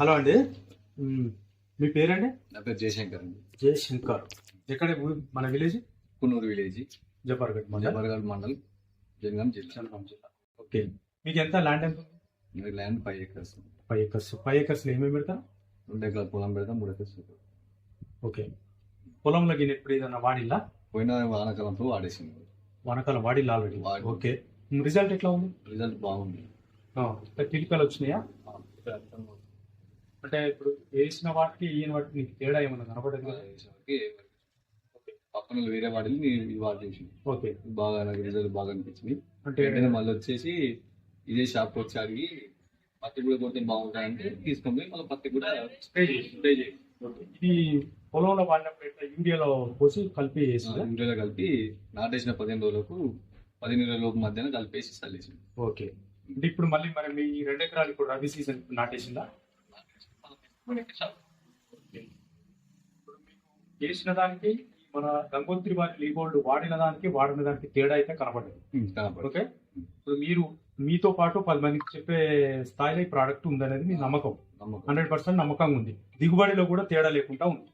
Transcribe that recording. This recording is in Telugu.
హలో అండి. మ్, పేరండి? నా పేరు జయశంకర్ అండి. జయశంకర్. ఎక్కడ మన విలేజ్? కున్నూరు విలేజ్. జపార్గఢ్ మండలం. జబర్గఢ్ మండల్ జనగాం జిల్లా. జిల్లా. ఓకే. మీకు ఎంత ల్యాండ్ ఎంత? ఉంది? Land five acres five acres. Five acres ఏమేమి పెడతారు? రెండు ఎకరాల పొలం పెడతాం మూడు ఎకర్స్ పెడతాం. ఓకే. పొలంలో గిన్నె ఇప్పుడు ఏదన్నా వాడిల్లా? పోయిన వానాకాలంతో వాడేసింది. వానకాలం వాడిల్లా ఆల్రెడీ? వాడి. ఓకే. రిజల్ట్ ఎట్లా ఉంది? రిజల్ట్ బాగుంది. ఆ, కిలికలు వచ్చినాయా? అంటే ఇప్పుడు వేసిన వాటికి ఈయన వాటికి నీకు తేడా ఏమన్నా కనపడదు పక్కన వేరే వాడిని నేను వాడేసి ఓకే. బాగా నాకు రిజల్ట్ బాగా అనిపించింది. అంటే వెంటనే మళ్ళీ వచ్చేసి ఇదే షాప్ వచ్చి అడిగి పత్తి కూడా కొడితే బాగుంటాయంటే తీసుకొని మళ్ళీ పత్తి కూడా స్ప్రే చేసి స్ప్రే చేసి ఓకే. ఇది పొలంలో వాడినప్పుడు యూరియాలో పోసి కలిపి వేసిందా ఇంట్లో కలిపి నాటేసిన పదిహేను రోజులకు పదిహేను రోజుల లోపు మధ్యాహ్నం కలిపేసి చల్లేసి ఓకే. అంటే ఇప్పుడు మళ్ళీ మరి మీ రెండు ఎకరాలు ఇప్పుడు రబీ సీజన్ నాటేసిందా? వేసిన దానికి మన గంగోత్రి వారి లీగోల్డ్ వాడిన దానికి వాడిన దానికి తేడా అయితే కనపడదు కనపడు ఓకే? ఇప్పుడు మీరు మీతో పాటు పది మందికి చెప్పే స్థాయిలో ఈ ప్రోడక్ట్ ఉందనేది మీ నమ్మకం. నమ్మకం. హండ్రెడ్ పర్సెంట్ నమ్మకంగా ఉంది. దిగుబడిలో కూడా తేడా లేకుండా ఉంది.